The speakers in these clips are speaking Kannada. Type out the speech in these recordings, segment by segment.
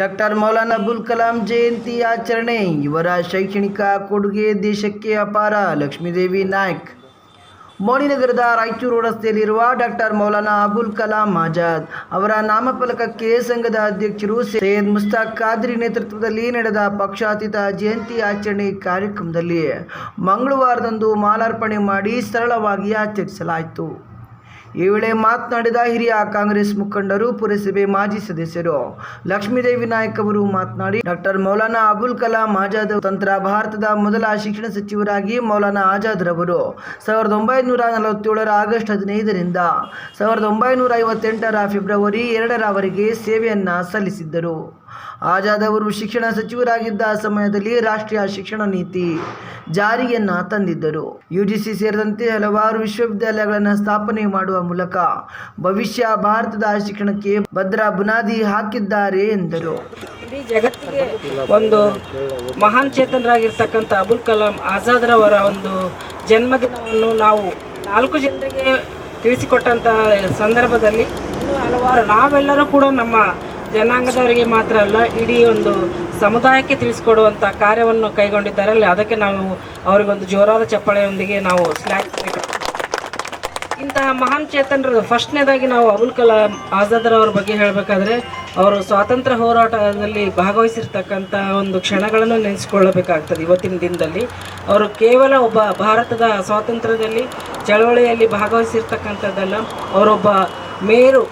ಡಾಕ್ಟರ್ ಮೌಲಾನಾ ಅಬುಲ್ ಕಲಾಂ ಜಯಂತಿ ಆಚರಣೆ. ಇವರ ಶೈಕ್ಷಣಿಕ ಕೊಡುಗೆ ದೇಶಕ್ಕೆ ಅಪಾರ. ಲಕ್ಷ್ಮೀದೇವಿ ನಾಯ್ಕ್. ಮೌಳಿನಗರದ ರಾಯಚೂರು ರಸ್ತೆಯಲ್ಲಿರುವ ಡಾಕ್ಟರ್ ಮೌಲಾನಾ ಅಬುಲ್ ಕಲಾಂ ಆಜಾದ್ ಅವರ ನಾಮಫಲಕಕ್ಕೆ ಸಂಘದ ಅಧ್ಯಕ್ಷರು ಸೈಯದ್ ಮುಸ್ತಾಕ್ ಖಾದ್ರಿ ನೇತೃತ್ವದಲ್ಲಿ ನಡೆದ ಪಕ್ಷಾತೀತ ಜಯಂತಿ ಆಚರಣೆ ಕಾರ್ಯಕ್ರಮದಲ್ಲಿ ಮಂಗಳವಾರದಂದು ಮಾಲಾರ್ಪಣೆ ಮಾಡಿ ಸರಳವಾಗಿ ಆಚರಿಸಲಾಯಿತು. ಈ ವೇಳೆ ಮಾತನಾಡಿದ ಹಿರಿಯ ಕಾಂಗ್ರೆಸ್ ಮುಖಂಡರು ಪುರಸಭೆ ಮಾಜಿ ಸದಸ್ಯರು. ಲಕ್ಷ್ಮೀದೇವಿ ನಾಯಕ್ ಅವರು ಮಾತನಾಡಿ, ಡಾಕ್ಟರ್ ಮೌಲಾನಾ ಅಬುಲ್ ಕಲಾಂ ಆಜಾದ್ ತಂತ್ರ ಭಾರತದ ಮೊದಲ ಶಿಕ್ಷಣ ಸಚಿವರಾಗಿ ಮೌಲಾನಾ ಆಜಾದ್ ರವರು ಸಾವಿರದ ಒಂಬೈನೂರ ನಲವತ್ತೇಳರ ಆಗಸ್ಟ್ ಹದಿನೈದರಿಂದ ಸಾವಿರದ ಒಂಬೈನೂರ ಐವತ್ತೆಂಟರ ಫೆಬ್ರವರಿ ಎರಡರವರೆಗೆ ಸೇವೆಯನ್ನ ಸಲ್ಲಿಸಿದ್ದರು. ಆಜಾದ್ ಅವರು ಶಿಕ್ಷಣ ಸಚಿವರಾಗಿದ್ದ ಸಮಯದಲ್ಲಿ ರಾಷ್ಟ್ರೀಯ ಶಿಕ್ಷಣ ನೀತಿ ಜಾರಿಯನ್ನ ತಂದಿದ್ದರು. ಯುಜಿಸಿ ಸೇರಿದಂತೆ ಹಲವಾರು ವಿಶ್ವವಿದ್ಯಾಲಯಗಳನ್ನು ಸ್ಥಾಪನೆ ಮಾಡುವ ಮೂಲಕ ಭವಿಷ್ಯ ಭಾರತದ ಶಿಕ್ಷಣಕ್ಕೆ ಭದ್ರ ಬುನಾದಿ ಹಾಕಿದ್ದಾರೆ ಎಂದರು. ಜಗತ್ತಿಗೆ ಒಂದು ಮಹಾನ್ ಚೇತನರಾಗಿರ್ತಕ್ಕಂಥ ಅಬುಲ್ ಕಲಾಂ ಆಜಾದ್ರವರ ಒಂದು ಜನ್ಮದಿನವನ್ನು ನಾವು ನಾಲ್ಕು ಜನರಿಗೆ ತಿಳಿಸಿಕೊಟ್ಟಂತಹ ಸಂದರ್ಭದಲ್ಲಿ ಹಲವಾರು ನಾವೆಲ್ಲರೂ ಕೂಡ ನಮ್ಮ ಜನಾಂಗದವರಿಗೆ ಮಾತ್ರ ಅಲ್ಲ, ಇಡೀ ಒಂದು ಸಮುದಾಯಕ್ಕೆ ತಿಳಿಸ್ಕೊಡುವಂಥ ಕಾರ್ಯವನ್ನು ಕೈಗೊಂಡಿದ್ದಾರೆ. ಅಲ್ಲಿ ಅದಕ್ಕೆ ನಾವು ಅವರಿಗೊಂದು ಜೋರಾದ ಚಪ್ಪಾಳೆಯೊಂದಿಗೆ ನಾವು ಸ್ಲ್ಯಾಕ್ ಇಂತಹ ಮಹಾನ್ ಚೇತನರು ಫಸ್ಟ್ನೇದಾಗಿ ನಾವು ಅಬುಲ್ ಕಲಾಂ ಆಜಾದ್ರವ್ರ ಬಗ್ಗೆ ಹೇಳಬೇಕಾದ್ರೆ, ಅವರು ಸ್ವಾತಂತ್ರ್ಯ ಹೋರಾಟದಲ್ಲಿ ಭಾಗವಹಿಸಿರ್ತಕ್ಕಂಥ ಒಂದು ಕ್ಷಣಗಳನ್ನು ನೆನೆಸ್ಕೊಳ್ಳಬೇಕಾಗ್ತದೆ ಇವತ್ತಿನ ದಿನದಲ್ಲಿ. ಅವರು ಕೇವಲ ಒಬ್ಬ ಭಾರತದ ಸ್ವಾತಂತ್ರ್ಯದಲ್ಲಿ ಚಳವಳಿಯಲ್ಲಿ ಭಾಗವಹಿಸಿರ್ತಕ್ಕಂಥದ್ದಲ್ಲ, ಅವರೊಬ್ಬ ಮೇರು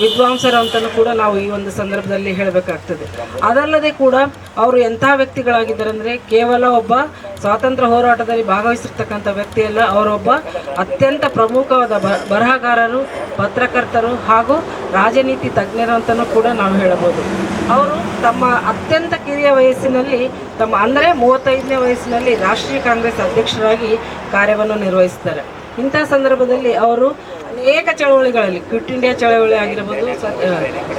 ವಿದ್ವಾಂಸರು ಅಂತಲೂ ಕೂಡ ನಾವು ಈ ಒಂದು ಸಂದರ್ಭದಲ್ಲಿ ಹೇಳಬೇಕಾಗ್ತದೆ. ಅದಲ್ಲದೆ ಕೂಡ ಅವರು ಎಂಥ ವ್ಯಕ್ತಿಗಳಾಗಿದ್ದಾರೆ ಅಂದರೆ ಕೇವಲ ಒಬ್ಬ ಸ್ವಾತಂತ್ರ್ಯ ಹೋರಾಟದಲ್ಲಿ ಭಾಗವಹಿಸಿರ್ತಕ್ಕಂಥ ವ್ಯಕ್ತಿಯಲ್ಲ, ಅವರೊಬ್ಬ ಅತ್ಯಂತ ಪ್ರಮುಖವಾದ ಬರಹಗಾರರು, ಪತ್ರಕರ್ತರು ಹಾಗೂ ರಾಜನೀತಿ ತಜ್ಞರು ಅಂತಲೂ ಕೂಡ ನಾವು ಹೇಳಬಹುದು. ಅವರು ತಮ್ಮ ಅತ್ಯಂತ ಕಿರಿಯ ವಯಸ್ಸಿನಲ್ಲಿ, ತಮ್ಮ ಅಂದರೆ ಮೂವತ್ತೈದನೇ ವಯಸ್ಸಿನಲ್ಲಿ ರಾಷ್ಟ್ರೀಯ ಕಾಂಗ್ರೆಸ್ ಅಧ್ಯಕ್ಷರಾಗಿ ಕಾರ್ಯವನ್ನು ನಿರ್ವಹಿಸ್ತಾರೆ. ಇಂಥ ಸಂದರ್ಭದಲ್ಲಿ ಅವರು ಅನೇಕ ಚಳವಳಿಗಳಲ್ಲಿ, ಕ್ವಿಟ್ ಇಂಡಿಯಾ ಚಳವಳಿ ಆಗಿರಬಹುದು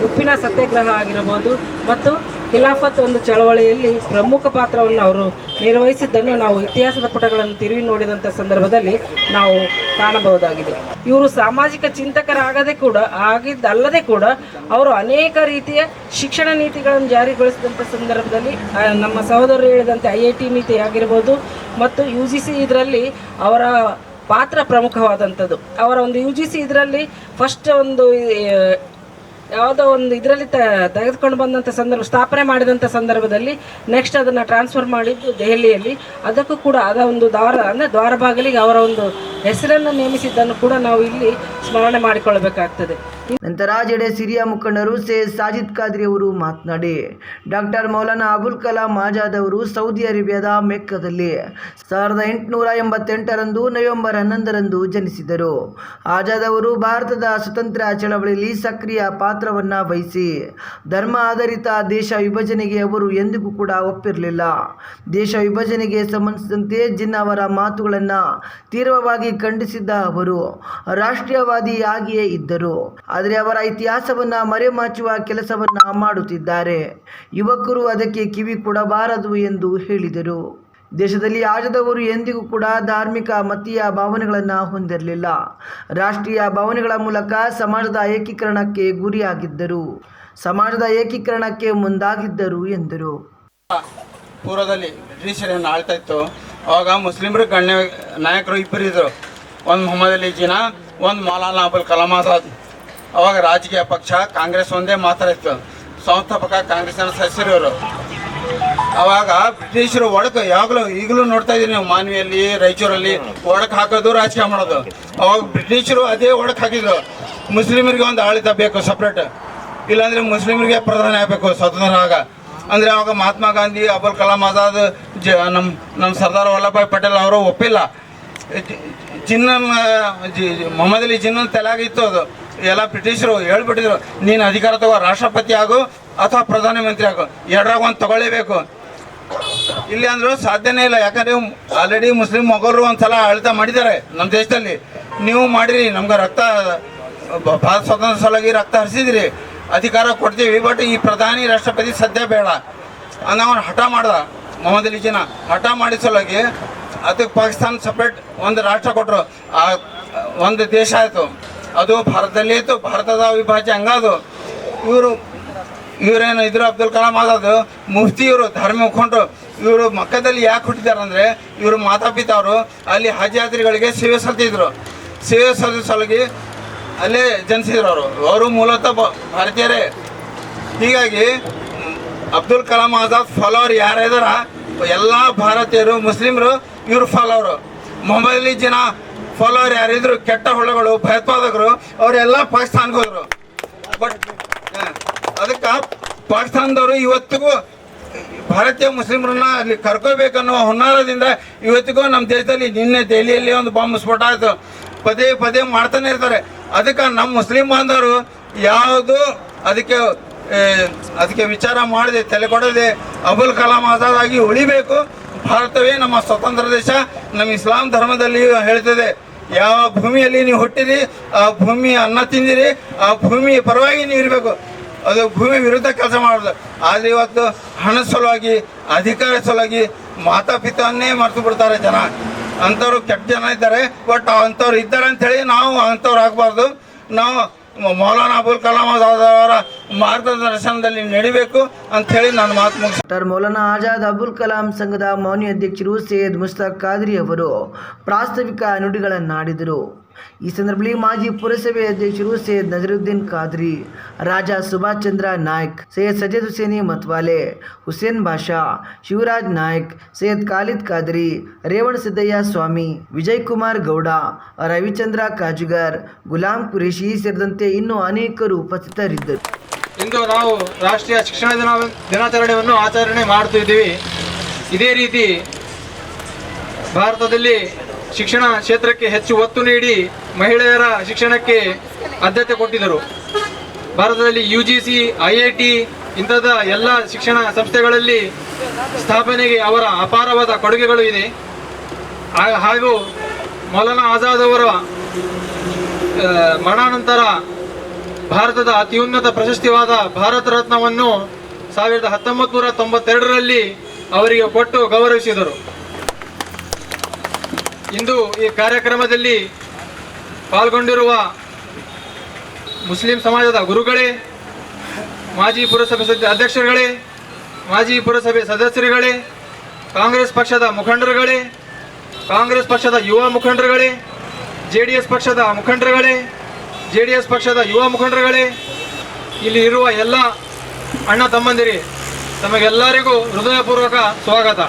ಉಪ್ಪಿನ ಸತ್ಯಾಗ್ರಹ ಆಗಿರಬಹುದು ಮತ್ತು ಖಿಲಾಫತ್ ಒಂದು ಚಳವಳಿಯಲ್ಲಿ ಪ್ರಮುಖ ಪಾತ್ರವನ್ನು ಅವರು ನಿರ್ವಹಿಸಿದ್ದನ್ನು ನಾವು ಇತಿಹಾಸದ ಪುಟಗಳನ್ನು ತಿರುವಿ ನೋಡಿದಂಥ ಸಂದರ್ಭದಲ್ಲಿ ನಾವು ಕಾಣಬಹುದಾಗಿದೆ. ಇವರು ಸಾಮಾಜಿಕ ಚಿಂತಕರಾಗದೆ ಕೂಡ, ಆಗಿದ್ದಲ್ಲದೆ ಕೂಡ, ಅವರು ಅನೇಕ ರೀತಿಯ ಶಿಕ್ಷಣ ನೀತಿಗಳನ್ನು ಜಾರಿಗೊಳಿಸಿದಂಥ ಸಂದರ್ಭದಲ್ಲಿ ನಮ್ಮ ಸಹೋದರರು ಹೇಳಿದಂತೆ ಐ ಐ ಟಿ ನೀತಿ ಆಗಿರ್ಬೋದು, ಮತ್ತು ಯು ಜಿ ಸಿ ಇದರಲ್ಲಿ ಅವರ ಪಾತ್ರ ಪ್ರಮುಖವಾದಂಥದ್ದು. ಅವರ ಒಂದು ಯು ಜಿ ಸಿ ಇದರಲ್ಲಿ ಫಸ್ಟ್ ಒಂದು ಯಾವುದೋ ಒಂದು ಇದರಲ್ಲಿ ತೆಗೆದುಕೊಂಡು ಬಂದಂಥ ಸಂದರ್ಭ, ಸ್ಥಾಪನೆ ಮಾಡಿದಂಥ ಸಂದರ್ಭದಲ್ಲಿ ನೆಕ್ಸ್ಟ್ ಅದನ್ನು ಟ್ರಾನ್ಸ್ಫರ್ ಮಾಡಿದ್ದು ದೆಹಲಿಯಲ್ಲಿ. ಅದಕ್ಕೂ ಕೂಡ ಅದ ಒಂದು ದ್ವಾರ, ಅಂದರೆ ದ್ವಾರ ಬಾಗಿಲಿಗೆ ಅವರ ಒಂದು ಹೆಸರನ್ನು ನೇಮಿಸಿದ್ದನ್ನು ಕೂಡ ನಾವು ಇಲ್ಲಿ ಸ್ಮರಣೆ ಮಾಡಿಕೊಳ್ಳಬೇಕಾಗ್ತದೆ. ನಂತರ ಜಡೆ ಸಿರಿಯಾ ಮುಖಂಡರು ಸೇ ಸಾಜಿದ್ ಖಾದ್ರಿ ಅವರು ಮಾತನಾಡಿ, ಡಾಕ್ಟರ್ ಮೌಲಾನಾ ಅಬುಲ್ ಕಲಾಂ ಆಜಾದ್ ಅವರು ಸೌದಿ ಅರೇಬಿಯಾದ ಮೆಕ್ಕದಲ್ಲಿ ಸಾವಿರದ ಎಂಟುನೂರ ಎಂಬತ್ತೆಂಟರಂದು ನವೆಂಬರ್ ಹನ್ನೊಂದರಂದು ಜನಿಸಿದರು. ಆಜಾದ್ ಅವರು ಭಾರತದ ಸ್ವತಂತ್ರ ಚಳವಳಿಯಲ್ಲಿ ಸಕ್ರಿಯ ಪಾತ್ರವನ್ನ ವಹಿಸಿ, ಧರ್ಮ ಆಧಾರಿತ ದೇಶ ವಿಭಜನೆಗೆ ಅವರು ಎಂದಿಗೂ ಕೂಡ ಒಪ್ಪಿರಲಿಲ್ಲ. ದೇಶ ವಿಭಜನೆಗೆ ಸಂಬಂಧಿಸಿದಂತೆ ಜಿನ್ ಅವರ ಮಾತುಗಳನ್ನು ತೀವ್ರವಾಗಿ ಖಂಡಿಸಿದ್ದ ಅವರು ರಾಷ್ಟ್ರೀಯವಾದಿಯಾಗಿಯೇ ಇದ್ದರು. ಆದರೆ ಅವರ ಇತಿಹಾಸವನ್ನ ಮರೆಮಾಚುವ ಕೆಲಸವನ್ನ ಮಾಡುತ್ತಿದ್ದಾರೆ. ಯುವಕರು ಅದಕ್ಕೆ ಕಿವಿ ಕೊಡಬಾರದು ಎಂದು ಹೇಳಿದರು. ದೇಶದಲ್ಲಿ ಆಜದವರು ಎಂದಿಗೂ ಕೂಡ ಧಾರ್ಮಿಕ ಮತೀಯ ಭಾವನೆಗಳನ್ನು ಹೊಂದಿರಲಿಲ್ಲ. ರಾಷ್ಟ್ರೀಯ ಭಾವನೆಗಳ ಮೂಲಕ ಸಮಾಜದ ಏಕೀಕರಣಕ್ಕೆ ಗುರಿಯಾಗಿದ್ದರು. ಸಮಾಜದ ಏಕೀಕರಣಕ್ಕೆ ಮುಂದಾಗಿದ್ದರು ಎಂದರು. ಪೂರ್ವದಲ್ಲಿ ಬ್ರಿಟಿಷರನ್ನು ಆಳ್ತಾ ಇತ್ತು. ಅವಾಗ ಮುಸ್ಲಿಮರು, ಗಣ್ಯ ನಾಯಕರು ಇಬ್ಬರಿದ್ದರು ಒಂದು ಮೊಹಮ್ಮದ್ ಅಲಿ ಜಿನಾ, ಒಂದು ಮೌಲಾನಾ ಅಬುಲ್ ಕಲಾಂ ಆಜಾದ್. ಅವಾಗ ರಾಜಕೀಯ ಪಕ್ಷ, ಕಾಂಗ್ರೆಸ್ ಒಂದೇ ಮಾತ್ರ ಇತ್ತು. ಸಂಸ್ಥಾಪಕ ಕಾಂಗ್ರೆಸ್ನ ಸದಸ್ಯರು ಅವಾಗ ಬ್ರಿಟಿಷರು ಒಡಕು ಯಾವಾಗಲೂ ಈಗಲೂ ನೋಡ್ತಾ ಇದ್ದೀವಿ ನೀವು ಮಾನ್ವಿಯಲ್ಲಿ, ರಾಯಚೂರಲ್ಲಿ ಒಡಕ್ ಹಾಕೋದು, ರಾಜಕೀಯ ಮಾಡೋದು. ಅವಾಗ ಬ್ರಿಟಿಷರು ಅದೇ ಒಡಕ್ ಹಾಕಿದ್ರು. ಮುಸ್ಲಿಮರಿಗೆ ಒಂದು ಆಳಿತ ಬೇಕು ಸಪ್ರೇಟ್ ಇಲ್ಲಾಂದ್ರೆ ಮುಸ್ಲಿಮರಿಗೆ ಪ್ರಧಾನಿ ಆಗಬೇಕು ಸ್ವತಂತ್ರ ಆಗ. ಅಂದ್ರೆ ಅವಾಗ ಮಹಾತ್ಮ ಗಾಂಧಿ, ಅಬುಲ್ ಕಲಾಂ ಆಜಾದ್, ಜ ನಮ್ಮ ನಮ್ಮ ಸರ್ದಾರ್ ವಲ್ಲಭಾಯ್ ಪಟೇಲ್ ಅವರು ಒಪ್ಪಿಲ್ಲ. ಚಿನ್ನ ಮೊಹಮ್ಮದ್ ಅಲಿ ಚಿನ್ನ ತಲೆಯಾಗಿತ್ತು ಅದು. ಎಲ್ಲ ಬ್ರಿಟಿಷರು ಹೇಳ್ಬಿಟ್ಟಿದ್ರು, ನೀನು ಅಧಿಕಾರ ತಗೋ, ರಾಷ್ಟ್ರಪತಿ ಆಗು ಅಥವಾ ಪ್ರಧಾನಮಂತ್ರಿ ಆಗು, ಎರಡರಾಗ ಒಂದು ತಗೊಳ್ಳೇಬೇಕು. ಇಲ್ಲಿ ಅಂದ್ರೆ ಸಾಧ್ಯನೇ ಇಲ್ಲ, ಯಾಕಂದ್ರೆ ಆಲ್ರೆಡಿ ಮುಸ್ಲಿಂ ಮೊಘಲರು ಒಂದ್ಸಲ ಆಳ್ತ ಮಾಡಿದ್ದಾರೆ ನಮ್ಮ ದೇಶದಲ್ಲಿ. ನೀವು ಮಾಡಿರಿ, ನಮ್ಗೆ ರಕ್ತ ಭಾರತ ಸ್ವಾತಂತ್ರ್ಯ ಸಲುವಾಗಿ ರಕ್ತ ಹರಿಸಿದ್ರಿ. ಅಧಿಕಾರ ಕೊಡ್ತೀವಿ ಬಟ್ ಈ ಪ್ರಧಾನಿ, ರಾಷ್ಟ್ರಪತಿ ಸದ್ಯ ಬೇಡ. ಅನ್ನೋ ಅವನು ಹಠ ಮಾಡ್ದ, ಮೊಹಮ್ಮದ್ ಅಲಿ ಜಿನ ಹಠ ಮಾಡಿದ ಸಲುವಾಗಿ ಅದಕ್ಕೆ ಪಾಕಿಸ್ತಾನ ಸಪ್ರೇಟ್ ಒಂದು ರಾಷ್ಟ್ರ ಕೊಟ್ಟರು ಆ, ಒಂದು ದೇಶ ಆಯಿತು. ಅದು ಭಾರತದಲ್ಲೇ ಇತ್ತು. ಭಾರತದ ಅವಿಭಾಜ್ಯ ಹಂಗದು. ಇವರು, ಇವರೇನು ಇದ್ರು ಅಬ್ದುಲ್ ಕಲಾಂ ಆಜಾದ್ ಮುಫ್ತಿ ಇವರು, ಧರ್ಮ ಮುಖಂಡರು. ಇವರು ಮಕ್ಕದಲ್ಲಿ ಯಾಕೆ ಹುಟ್ಟಿದ್ದಾರೆ ಅಂದರೆ ಇವರು ಮಾತಾಪಿತವರು ಅಲ್ಲಿ ಹಜ್ ಸೇವೆ ಸಲ್ತಿದ್ರು ಸೇವೆ ಸಲ್ಲಿಸೋ ಸಲಗಿ ಅಲ್ಲೇ ಜನಿಸಿದ್ರು ಅವರು. ಅವರು ಮೂಲತಃ ಭಾರತೀಯರೇ. ಹೀಗಾಗಿ ಅಬ್ದುಲ್ ಕಲಾಂ ಆಜಾದ್ ಫಾಲೋವರ್ ಯಾರಿದಾರ ಎಲ್ಲ ಭಾರತೀಯರು, ಮುಸ್ಲಿಮರು ಇವರು ಫಾಲೋವರು. ಮೊಬೈಲಿ ಜನ ಫಾಲೋವರ್ ಯಾರಿದ್ರು, ಕೆಟ್ಟ ಹೊಳೆಗಳು, ಭಯೋತ್ಪಾದಕರು, ಅವರೆಲ್ಲ ಪಾಕಿಸ್ತಾನ್ಗೆ ಹೋದ್ರು. ಬಟ್ ಅದಕ್ಕೆ ಪಾಕಿಸ್ತಾನದವರು ಇವತ್ತಿಗೂ ಭಾರತೀಯ ಮುಸ್ಲಿಮರನ್ನ ಅಲ್ಲಿ ಕರ್ಕೋಬೇಕನ್ನುವ ಹುನ್ನಾರದಿಂದ ಇವತ್ತಿಗೂ ನಮ್ಮ ದೇಶದಲ್ಲಿ ನಿನ್ನೆ ದೆಹಲಿಯಲ್ಲಿ ಒಂದು ಬಾಂಬ್ ಸ್ಫೋಟ ಆಯಿತು. ಪದೇ ಪದೇ ಮಾಡ್ತಾನೆ ಇರ್ತಾರೆ. ಅದಕ್ಕೆ ನಮ್ಮ ಮುಸ್ಲಿಂ ಬಾಂಧವರು ಯಾವುದು ಅದಕ್ಕೆ ಅದಕ್ಕೆ ವಿಚಾರ ಮಾಡದೆ, ತಲೆ ಕೊಡದೆ, ಅಬುಲ್ ಕಲಾಂ ಆಜಾದ್ ಆಗಿ ಉಳಿಬೇಕು. ಭಾರತವೇ ನಮ್ಮ ಸ್ವತಂತ್ರ ದೇಶ, ನಮ್ಮ ಇಸ್ಲಾಂ ಧರ್ಮದಲ್ಲಿ ಹೇಳ್ತದೆ. ಯಾವ ಭೂಮಿಯಲ್ಲಿ ನೀವು ಹುಟ್ಟಿರಿ, ಆ ಭೂಮಿ ಅನ್ನ ತಿಂದಿರಿ, ಆ ಭೂಮಿ ಪರವಾಗಿ ನೀವು ಇರಬೇಕು. ಅದು ಭೂಮಿ ವಿರುದ್ಧ ಕೆಲಸ ಮಾಡೋದು. ಆದರೆ ಇವತ್ತು ಹಣ ಸಲುವಾಗಿ, ಅಧಿಕಾರ ಸಲುವಾಗಿ ಮಾತಾಪಿತವನ್ನೇ ಮರೆತು ಬಿಡ್ತಾರೆ ಜನ. ಅಂಥವ್ರು ಕೆಟ್ಟ ಜನ ಇದ್ದಾರೆ, ಬಟ್ ಅಂಥವ್ರು ಇದ್ದಾರೆ ಅಂಥೇಳಿ ನಾವು ಅಂಥವ್ರು ಆಗಬಾರ್ದು. ನಾವು ಮೌಲಾನಾ ಅಬುಲ್ ಕಲಾಂ ಆಜಾದ್ ಅವರ ಮಾರ್ಗದರ್ಶನದಲ್ಲಿ ನಡಿಬೇಕು ಹೇಳಿ ನಾನು ಮಾತು ಡಾಕ್ಟರ್ ಮೌಲಾನಾ ಆಜಾದ್ ಅಬುಲ್ ಕಲಾಂ ಸಂಘದ ಮೌನಿ ಅಧ್ಯಕ್ಷರು ಸೈಯದ್ ಮುಸ್ತಾಕ್ ಖಾದ್ರಿ ಅವರು ಪ್ರಾಸ್ತಾವಿಕ ನುಡಿಗಳನ್ನಾಡಿದರು. ಈ ಸಂದರ್ಭದಲ್ಲಿ ಮಾಜಿ ಪುರಸಭೆ ಅಧ್ಯಕ್ಷರು ಸೈಯದ್ ನಜರುದ್ದೀನ್ ಖಾದ್ರಿ, ರಾಜಾ ಸುಭಾಷ್ ಚಂದ್ರ ನಾಯ್ಕ್, ಸೈಯದ್ ಸಜದ್ ಹುಸೇನಿ ಮತ್ವಾಲೆ, ಹುಸೇನ್ ಬಾಷಾ, ಶಿವರಾಜ್ ನಾಯ್ಕ್, ಸೈಯದ್ ಖಾಲಿದ್ ಖಾದ್ರಿ, ರೇವಣ ಸಿದ್ದಯ್ಯ ಸ್ವಾಮಿ, ವಿಜಯ್ ಕುಮಾರ್ ಗೌಡ, ರವಿಚಂದ್ರ ಕಾಜುಗಾರ್, ಗುಲಾಂ ಕುರೇಶಿ ಸೇರಿದಂತೆ ಇನ್ನೂ ಅನೇಕರು ಉಪಸ್ಥಿತರಿದ್ದರು. ಇಂದು ನಾವು ರಾಷ್ಟ್ರೀಯ ಶಿಕ್ಷಣ ದಿನ ದಿನಾಚರಣೆಯನ್ನು ಆಚರಣೆ ಮಾಡ್ತಿದ್ದೀವಿ. ಇದೇ ರೀತಿ ಭಾರತದಲ್ಲಿ ಶಿಕ್ಷಣ ಕ್ಷೇತ್ರಕ್ಕೆ ಹೆಚ್ಚು ಒತ್ತು ನೀಡಿ ಮಹಿಳೆಯರ ಶಿಕ್ಷಣಕ್ಕೆ ಆದ್ಯತೆ ಕೊಟ್ಟಿದ್ದರು. ಭಾರತದಲ್ಲಿ U G C I I T ಇಂಥದ ಎಲ್ಲ ಶಿಕ್ಷಣ ಸಂಸ್ಥೆಗಳಲ್ಲಿ ಸ್ಥಾಪನೆಗೆ ಅವರ ಅಪಾರವಾದ ಕೊಡುಗೆಗಳು ಇದೆ. ಹಾಗೂ ಮೌಲಾನಾ ಆಜಾದ್ ಅವರ ಮರಣಾನಂತರ ಭಾರತದ ಅತ್ಯುನ್ನತ ಪ್ರಶಸ್ತಿವಾದ ಭಾರತ ರತ್ನವನ್ನು ಸಾವಿರದ ಹತ್ತೊಂಬತ್ತು ನೂರ ತೊಂಬತ್ತೆರಡರಲ್ಲಿ ಅವರಿಗೆ ಕೊಟ್ಟು ಗೌರವಿಸಿದರು. ಇಂದು ಈ ಕಾರ್ಯಕ್ರಮದಲ್ಲಿ ಪಾಲ್ಗೊಂಡಿರುವ ಮುಸ್ಲಿಂ ಸಮಾಜದ ಗುರುಗಳೇ, ಮಾಜಿ ಪುರಸಭೆ ಅಧ್ಯಕ್ಷರುಗಳೇ, ಮಾಜಿ ಪುರಸಭೆ ಸದಸ್ಯರುಗಳೇ, ಕಾಂಗ್ರೆಸ್ ಪಕ್ಷದ ಮುಖಂಡರುಗಳೇ, ಕಾಂಗ್ರೆಸ್ ಪಕ್ಷದ ಯುವ ಮುಖಂಡರುಗಳೇ, ಜೆ ಡಿ ಎಸ್ ಪಕ್ಷದ ಮುಖಂಡರುಗಳೇ, ಜೆ ಡಿ ಎಸ್ ಪಕ್ಷದ ಯುವ ಮುಖಂಡರುಗಳೇ, ಇಲ್ಲಿ ಇರುವ ಎಲ್ಲ ಅಣ್ಣ ತಮ್ಮಂದಿರಿ, ತಮಗೆಲ್ಲರಿಗೂ ಹೃದಯಪೂರ್ವಕ ಸ್ವಾಗತ.